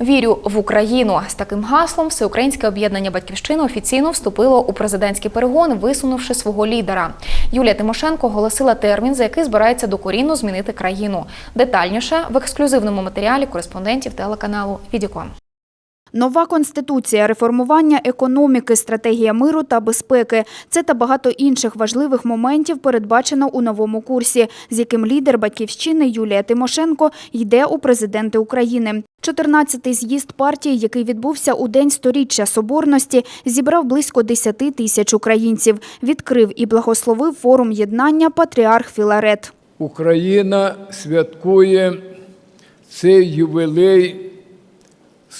Вірю в Україну з таким гаслом Всеукраїнське об'єднання Батьківщина офіційно вступило у президентський перегон, висунувши свого лідера. Юлія Тимошенко оголосила термін, за який збирається докорінно змінити країну. Детальніше в ексклюзивному матеріалі кореспондентів телеканалу Відікон. Нова конституція, реформування економіки, стратегія миру та безпеки – це та багато інших важливих моментів передбачено у новому курсі, з яким лідер батьківщини Юлія Тимошенко йде у президенти України. 14-й з'їзд партії, який відбувся у день сторіччя соборності, зібрав близько 10 тисяч українців. Відкрив і благословив форум єднання патріарх Філарет. Україна святкує цей ювілей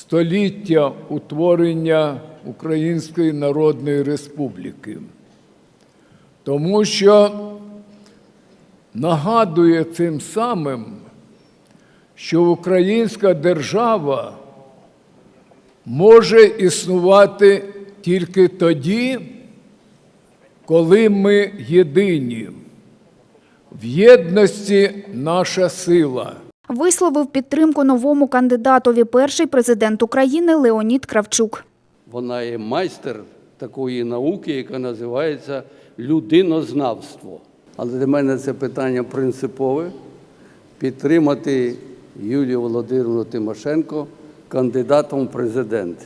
століття утворення Української Народної Республіки, тому що нагадує цим самим, що українська держава може існувати тільки тоді, коли ми єдині. В єдності наша сила. Висловив підтримку новому кандидатові перший президент України Леонід Кравчук. Вона є майстер такої науки, яка називається людинознавство. Але для мене це питання принципове підтримати Юлію Володимирівну Тимошенко кандидатом в президенти.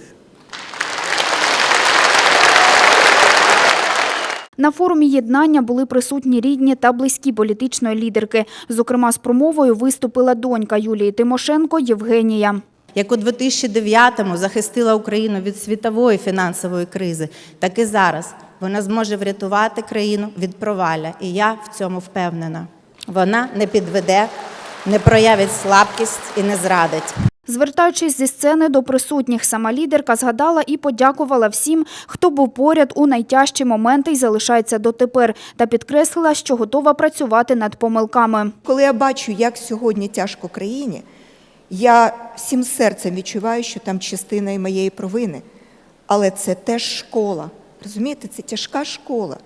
На форумі єднання були присутні рідні та близькі політичної лідерки. Зокрема, з промовою виступила донька Юлії Тимошенко Євгенія. Як у 2009-му захистила Україну від світової фінансової кризи, так і зараз вона зможе врятувати країну від провалля. І я в цьому впевнена. Вона не підведе, не проявить слабкість і не зрадить. Звертаючись зі сцени до присутніх, сама лідерка згадала і подякувала всім, хто був поряд у найтяжчі моменти і залишається дотепер, та підкреслила, що готова працювати над помилками. Коли я бачу, як сьогодні тяжко країні, я всім серцем відчуваю, що там частина і моєї провини. Але це теж школа. Розумієте, це тяжка школа.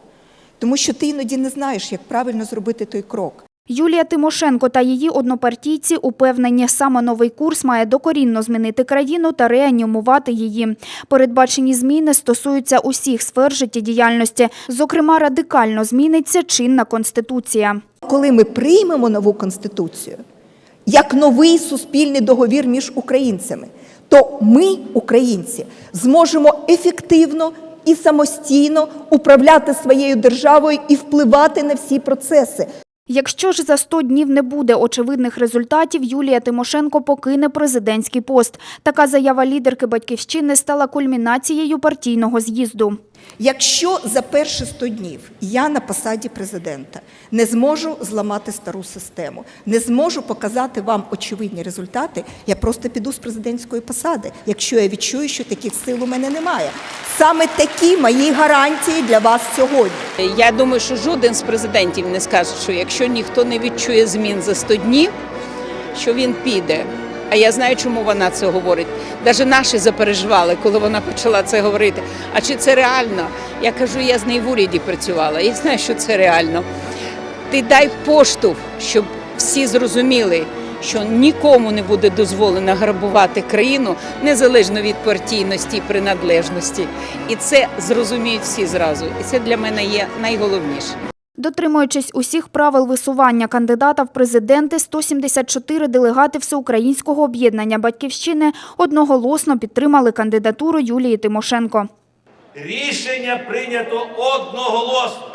Тому що ти іноді не знаєш, як правильно зробити той крок. Юлія Тимошенко та її однопартійці упевнені, саме новий курс має докорінно змінити країну та реанімувати її. Передбачені зміни стосуються усіх сфер життєдіяльності. Зокрема, радикально зміниться чинна конституція. Коли ми приймемо нову конституцію як новий суспільний договір між українцями, то ми, українці, зможемо ефективно і самостійно управляти своєю державою і впливати на всі процеси. Якщо ж за 100 днів не буде очевидних результатів, Юлія Тимошенко покине президентський пост. Така заява лідерки «Батьківщини» стала кульмінацією партійного з'їзду. Якщо за перші 100 днів я на посаді президента не зможу зламати стару систему, не зможу показати вам очевидні результати, я просто піду з президентської посади, якщо я відчую, що таких сил у мене немає. Саме такі мої гарантії для вас сьогодні. Я думаю, що жоден з президентів не скаже, що якщо ніхто не відчує змін за 100 днів, що він піде. А я знаю, чому вона це говорить. Навіть наші запереживали, коли вона почала це говорити. А чи це реально? Я кажу, я з нею в уряді працювала. Я знаю, що це реально. Ти дай поштовх, щоб всі зрозуміли, що нікому не буде дозволено грабувати країну незалежно від партійності і приналежності. І це зрозуміють всі зразу. І це для мене є найголовніше. Дотримуючись усіх правил висування кандидата в президенти, 174 делегати Всеукраїнського об'єднання «Батьківщини» одноголосно підтримали кандидатуру Юлії Тимошенко. Рішення прийнято одноголосно.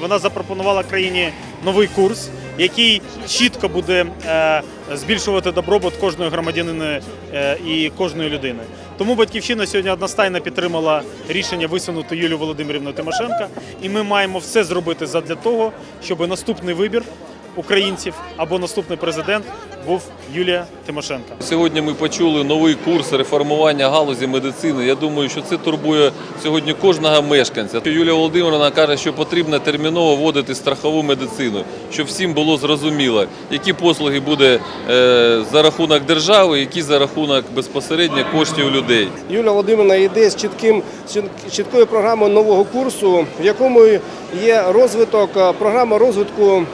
Вона запропонувала країні новий курс, який чітко буде е, збільшувати добробут кожної громадянини е, і кожної людини. Тому батьківщина сьогодні одностайно підтримала рішення висунути Юлію Володимирівну Тимошенка, і ми маємо все зробити задля того, щоб наступний вибір українців або наступний президент був Юлія Тимошенко. Сьогодні ми почули новий курс реформування галузі медицини. Я думаю, що це турбує сьогодні кожного мешканця. Юлія Володимировна каже, що потрібно терміново вводити страхову медицину, щоб всім було зрозуміло, які послуги буде е, за рахунок держави, які за рахунок безпосередньо коштів людей. Юлія Володимирівна йде з чітким чіткою програмою нового курсу, в якому є розвиток, е, програма розвитку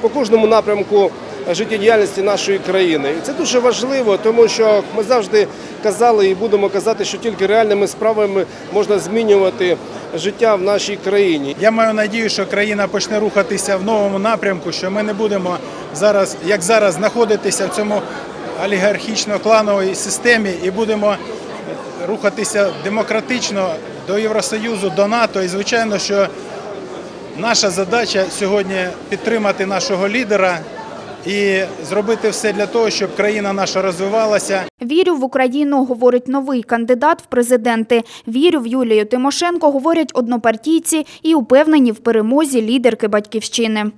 по кожному напрямку життєдіяльності нашої країни. І це дуже важливо, тому що ми завжди казали і будемо казати, що тільки реальними справами можна змінювати життя в нашій країні. Я маю надію, що країна почне рухатися в новому напрямку, що ми не будемо зараз, як зараз, знаходитися в цьому олігархічно-клановій системі і будемо рухатися демократично до Євросоюзу, до НАТО. І звичайно, що наша задача сьогодні підтримати нашого лідера і зробити все для того, щоб країна наша розвивалася. Вірю в Україну, говорить новий кандидат в президенти. Вірю в Юлію Тимошенко, говорять однопартійці і упевнені в перемозі лідерки батьківщини.